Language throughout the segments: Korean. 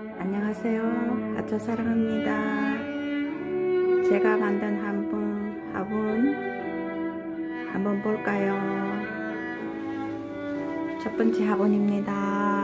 안녕하세요. 하초 사랑합니다. 제가 만든 한분 화분 한번 볼까요? 첫 번째 화분입니다.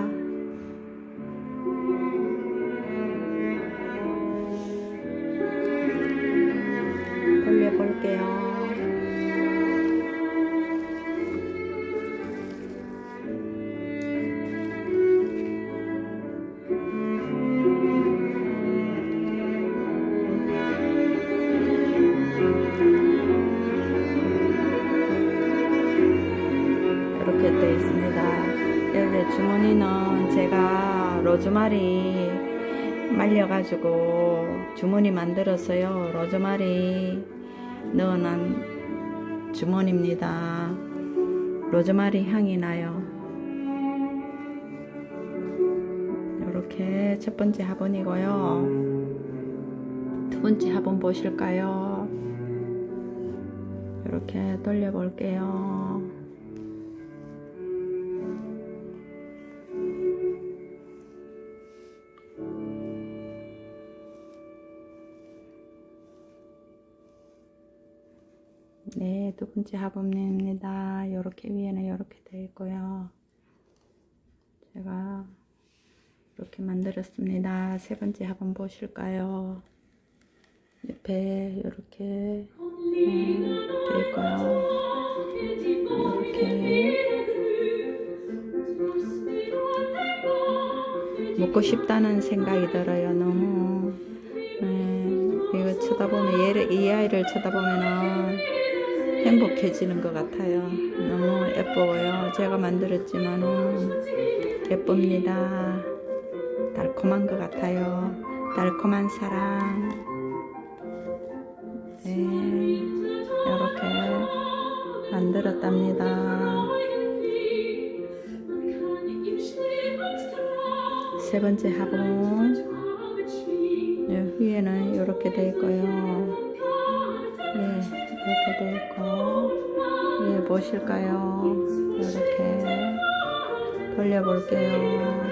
주머니는 제가 로즈마리 말려가지고 주머니 만들었어요. 로즈마리 넣어놓은 주머니입니다. 로즈마리 향이 나요. 이렇게 첫 번째 화분이고요. 두 번째 화분 보실까요? 이렇게 돌려볼게요. 네, 두 번째 화분입니다. 이렇게 위에는 이렇게 되어 있고요. 제가 이렇게 만들었습니다. 세 번째 화분 보실까요? 옆에 이렇게 음, 되어 있고요. 이렇게 먹고 싶다는 생각이 들어요. 너무 음, 이거 쳐다보면 얘를 이 아이를 쳐다보면은 행복해지는 것 같아요. 너무 예뻐요. 제가 만들었지만은 예쁩니다. 달콤한 것 같아요. 달콤한 사랑. 네, 이렇게 만들었답니다. 세 번째 화분. 여 위에는 이렇게 되어 있고요. 네, 이렇게 되어 있고, 위에 보실까요? 이렇게 돌려볼게요.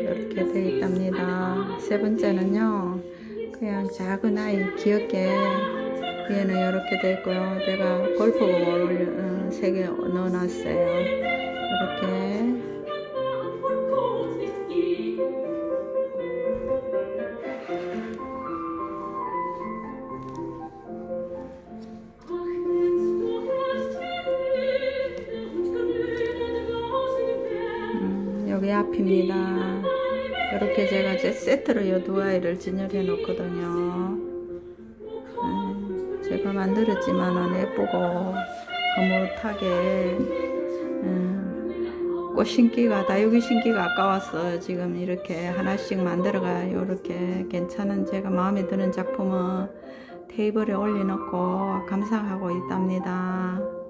이렇게 되어 있답니다. 세 번째는요, 그냥 작은 아이 귀엽게 위에는 이렇게 되어 있고요. 제가 골프공을 세개 넣어놨어요. 이렇게 음, 여기 앞입니다. 이렇게 제가 이제 세트로 이두 아이를 진열해 놓거든요. 음, 제가 만들었지만은 예쁘고 흐뭇하게 음, 꽃 심기가 다육이 심기가 아까워서 지금 이렇게 하나씩 만들어가 이렇게 괜찮은 제가 마음에 드는 작품은 테이블에 올려놓고 감상하고 있답니다.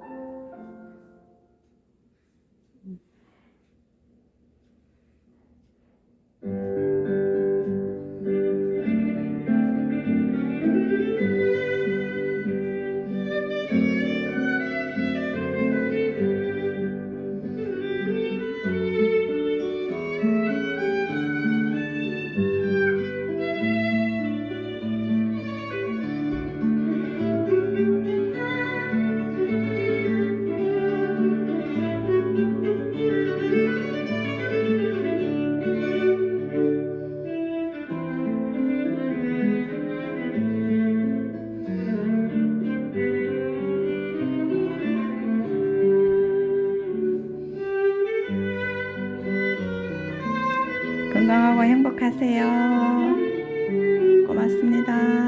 건강하고 행복하세요. 고맙습니다.